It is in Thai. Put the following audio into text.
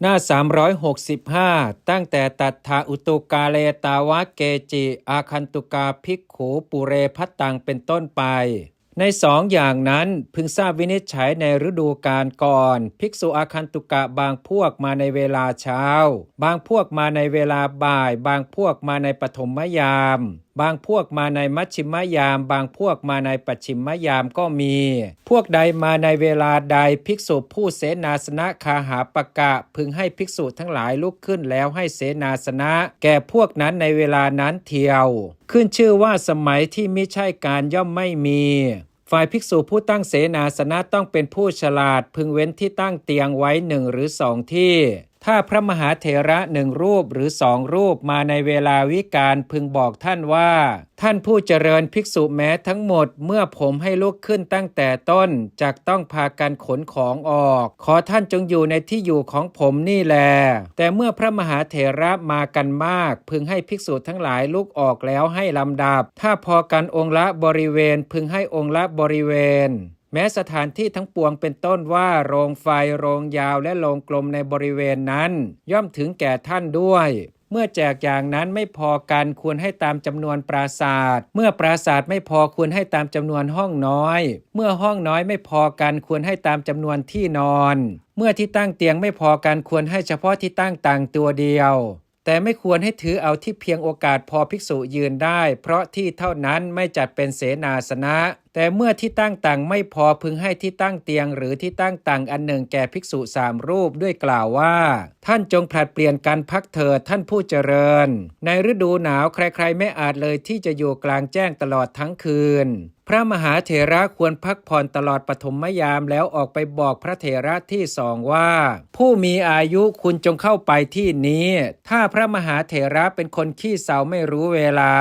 หน้า 365 ตั้งแต่ตัทธาอุตุกาเลตาวะเกจิ อาคันตุกาภิกขูปุเรพัตตังเป็นต้นไป ในสองอย่างนั้นพึงทราบวินิจฉัยในฤดูกาลก่อน ภิกษุอาคันตุกะบางพวกมาในเวลาเช้า บางพวกมาในเวลาบ่าย บางพวกมาในปฐมยาม บางพวกมาในมัชชิมยาม บางพวกมาในปัจฉิมยามก็มี พวกใดมาในเวลาใดภิกษุผู้เสนาสนะคาหาปะกะ พึงให้ภิกษุทั้งหลายลุกขึ้นแล้วให้เสนาสนะ แก่พวกนั้นในเวลานั้นเทียว ขึ้นชื่อว่าสมัยที่ไม่ใช่การย่อมไม่มีฝ่ายภิกษุผู้ตั้งเสนาสนะต้องเป็นผู้ฉลาด พึงเว้นที่ตั้งเตียงไว้หนึ่งหรือสองที่ ถ้าพระมหาเถระหนึ่งรูปหรือสองรูปมาในเวลาวิกาลพึงบอกท่านว่า ท่านผู้เจริญภิกษุแม้ทั้งหมดเมื่อผมให้ลุกขึ้นตั้งแต่ต้นจากต้องพากันขนของออก ขอท่านจงอยู่ในที่อยู่ของผมนี่แล แต่เมื่อพระมหาเถระมากันมาก พึงให้ภิกษุทั้งหลายลุกออกแล้วให้ลำดับ ถ้าพอกันองค์ละบริเวณพึงให้องค์ละบริเวณ แม้สถานที่ทั้งปวงเป็นต้นว่าโรงไฟโรงยาวและโรงกลมในบริเวณนั้น ย่อมถึงแก่ท่านด้วยเมื่อแจกอย่างนั้นไม่พอกันควรให้ตามจำนวนปราศาสตร์เมื่อปราศาสตร์ไม่พอควรให้ตามจำนวนห้องน้อย เมื่อห้องน้อยไม่พอกันควรให้ตามจำนวนที่นอน เมื่อที่ตั้งเตียงไม่พอกันควรให้เฉพาะที่ตั้งต่างตัวเดียว แต่ไม่ควรให้ถือเอาที่เพียงโอกาสพอภิกษุยืนได้ เพราะที่เท่านั้นไม่จัดเป็นเสนาสนะ แต่เมื่อที่ตั้งต่างไม่พอพึงให้ที่ตั้งเตียง หรือที่ตั้งต่างอันหนึ่งแก่ภิกษุสามรูปด้วยกล่าวว่า ท่านจงผลัดเปลี่ยนการพักเถิดท่านผู้เจริญ ในฤดูหนาวใครๆไม่อาจเลยที่จะอยู่กลางแจ้งตลอดทั้งคืนพระมหาเถระควรพักผ่อนตลอดปฐมยามแล้วออกไปบอกพระเถระที่สองว่า ผู้มีอายุคุณจงเข้าไปที่นี้ ถ้าพระมหาเถระเป็นคนขี้เสาไม่รู้เวลา